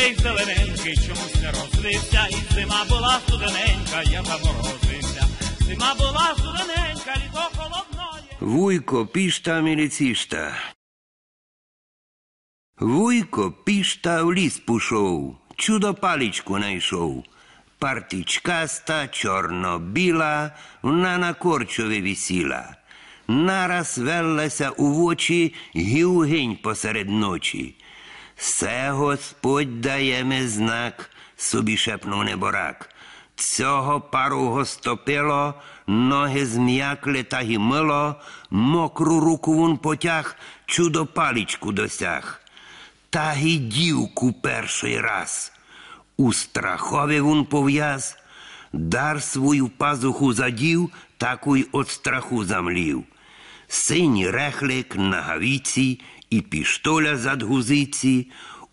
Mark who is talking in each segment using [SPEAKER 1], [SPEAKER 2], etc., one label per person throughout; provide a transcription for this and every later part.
[SPEAKER 1] зелененький чомусь не розлився, і зима була студененька, я заморозився. Зима була студененька, літо холодноє.
[SPEAKER 2] Вуйко, пішта міліцішта. Вуйко пішта в ліс пішов, чудо паличку найшов. Партичкаста, чорно-біла, вона на корчові висіла. Нараз веллася у вочі гівгень посеред ночі. Се Господь дає ми знак, собі шепнув неборак. Цього пару го стопило, ноги зм'якли та й мило, мокру руку вон потяг, чудо паличку досяг. Та й дівку перший раз. У страхові вон пов'яз, дар свою пазуху задів, таку й от страху замлів. Синій рехлик на гавіці і піштоля зад гузиці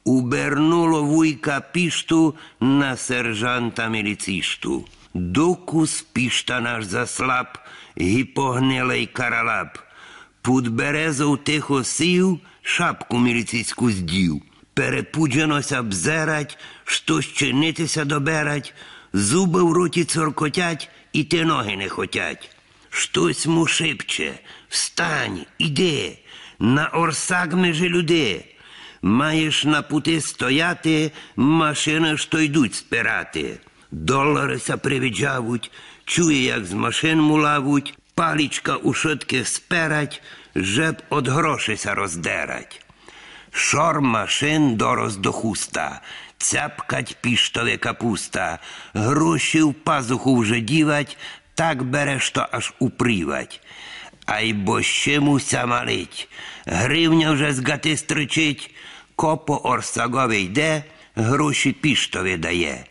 [SPEAKER 2] убернуло вуйка пішту на сержанта міліцішту. Докус пішта наш заслаб, і погнилий каралап. Під березов тихо сів, шапку міліційську здів. Перепудженося бзерать, що чинитися доберать, зуби в роті цоркотять, і ти ноги не хотять. Штось му шепче, встань, іди, на орсак межи люди. Маєш на пути стояти, машини що йдуть спирати. Доларися привіджавуть, чує, як з машин мулавуть, палічка у шитки сперать, жеб од грошися роздерать. Шор машин дорос до хуста, цяпкать піштове капуста, гроші в пазуху вже дівать, так бере, що аж упрівать. Ай бо ще муся малить, гривня вже з гати стричить, копо орсагове йде, гроші піштові дає.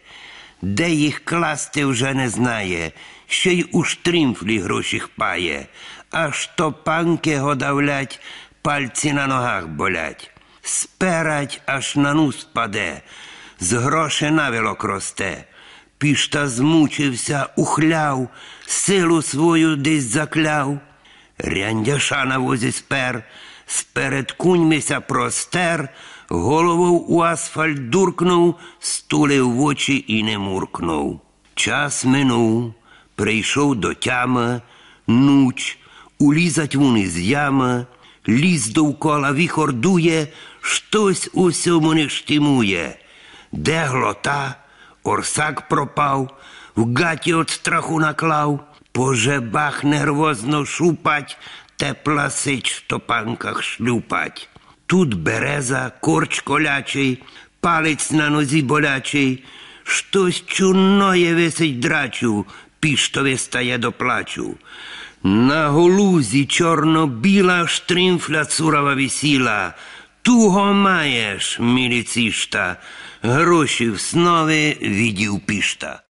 [SPEAKER 2] Де їх класти вже не знає, ще й у штрімфлі гроші хпає, аж то панки годавлять, пальці на ногах болять. Сперать аж на нус паде, з грошей навілок росте. Пішта змучився, ухляв, силу свою десь закляв. Ряндяша на возі спер, сперед куньмися простер, голову у асфальт дуркнув, стулив в очі і не муркнув. Час минув, прийшов до тями, нуч, улізать вон із ями, ліс довкола віхор дує, щось у сьому не штимує. Де глота, орсак пропав, в гаті от страху наклав, по жебах нервозно шупать, тепла сич в топанках шлюпать. Тут береза, корч колячий, палець на нозі болячий, щось чуноє висить драчу, піштове стає до плачу. На голузі чорно-біла штрімфля цурава висіла. Туго маєш, міліцішта, гроші в снові відів пішта.